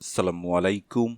আসসালামু আলাইকুম।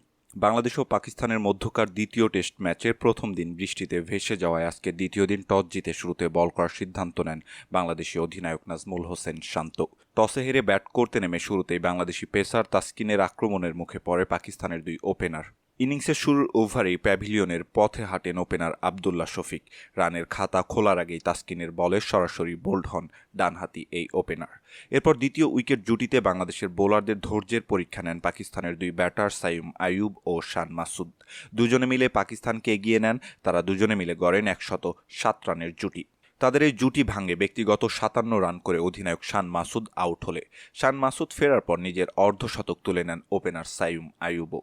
বাংলাদেশ ও পাকিস্তানের মধ্যকার দ্বিতীয় টেস্ট ম্যাচের প্রথম দিন বৃষ্টিতে ভেসে যাওয়ায় আজকে দ্বিতীয় দিন টস জিতে শুরুতে বল করার সিদ্ধান্ত নেন বাংলাদেশি অধিনায়ক নাজমুল হোসেন শান্ত। টসে হেরে ব্যাট করতে নেমে শুরুতেই বাংলাদেশি পেসার তাস্কিনের আক্রমণের মুখে পড়ে পাকিস্তানের দুই ওপেনার। ইনিংসের শুরুর ওভারেই প্যাভিলিয়নের পথে হাঁটেন ওপেনার আবদুল্লাহ শফিক। রানের খাতা খোলার আগেই তাসকিনের বলে সরাসরি বোল্ড হন ডানহাতি এই ওপেনার। এরপর দ্বিতীয় উইকেট জুটিতে বাংলাদেশের বোলারদের ধৈর্যের পরীক্ষা নেন পাকিস্তানের দুই ব্যাটার সাইম আয়ুব ও শান মাসুদ। দুজনে মিলে পাকিস্তানকে এগিয়ে নেন, তারা দুজনে মিলে গড়েন একশত সাত রানের জুটি। তাদের এই জুটি ভাঙে ব্যক্তিগত সাতান্ন রান করে অধিনায়ক শান মাসুদ আউট হলে। শান মাসুদ ফেরার পর নিজের অর্ধশতক তুলে নেন ওপেনার সাইম আয়ুবও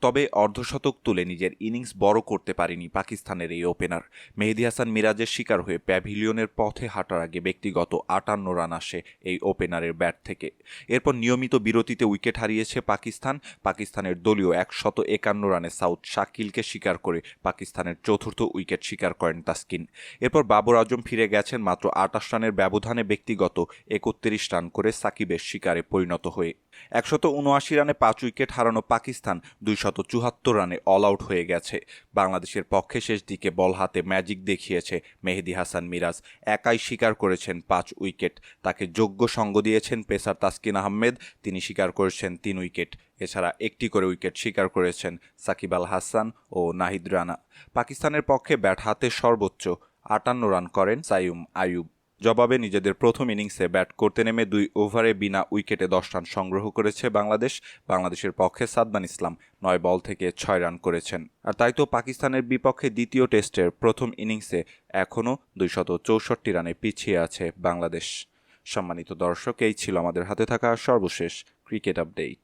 তবে অর্ধশতক তুলে নিজের ইনিংস বড় করতে পারেনি পাকিস্তানের এই ওপেনার। মেহেদি হাসান মিরাজের শিকার হয়ে প্যাভিলিয়নের পথে হাঁটার আগে ব্যক্তিগত আটান্ন রান আসে এই ওপেনারের ব্যাট থেকে। এরপর নিয়মিত বিরতিতে উইকেট হারিয়েছে পাকিস্তান। পাকিস্তানের দলীয় একশত একান্ন রানে সাউথ শাকিলকে শিকার করে পাকিস্তানের চতুর্থ উইকেট শিকার করেন তাসকিন। এরপর বাবর আজম ফিরে গেছেন মাত্র আটাশ রানের ব্যবধানে ব্যক্তিগত একত্রিশ রান করে সাকিবের শিকারে পরিণত হয়ে। একশত উনআশি রানে পাঁচ উইকেট হারানো পাকিস্তান দুইশত রানে অল আউট হয়ে গেছে। বাংলাদেশের পক্ষে শেষ দিকে বল হাতে ম্যাজিক দেখিয়েছে মেহেদি হাসান মিরাজ। একাই শিকার করেছেন পাঁচ উইকেট। তাকে যোগ্য সঙ্গ দিয়েছেন পেসার তাসকিন আহমেদ। তিনি শিকার করেছেন তিন উইকেট। এছাড়া একটি করে উইকেট শিকার করেছেন সাকিব আল হাসান ও নাহিদ রানা। পাকিস্তানের পক্ষে ব্যাট হাতে সর্বোচ্চ আটান্ন রান করেন সাইম আয়ুব জবাবে নিজেদের প্রথম ইনিংসে ব্যাট করতে নেমে দুই ওভারে বিনা উইকেটে দশ রান সংগ্রহ করেছে বাংলাদেশ। বাংলাদেশের পক্ষে সাদমান ইসলাম নয় বল থেকে ছয় রান করেছেন। আর তাই তো পাকিস্তানের বিপক্ষে দ্বিতীয় টেস্টের প্রথম ইনিংসে এখনও দুইশত চৌষট্টি রানে পিছিয়ে আছে বাংলাদেশ। সম্মানিত দর্শক, এই ছিল আমাদের হাতে থাকা সর্বশেষ ক্রিকেট আপডেট।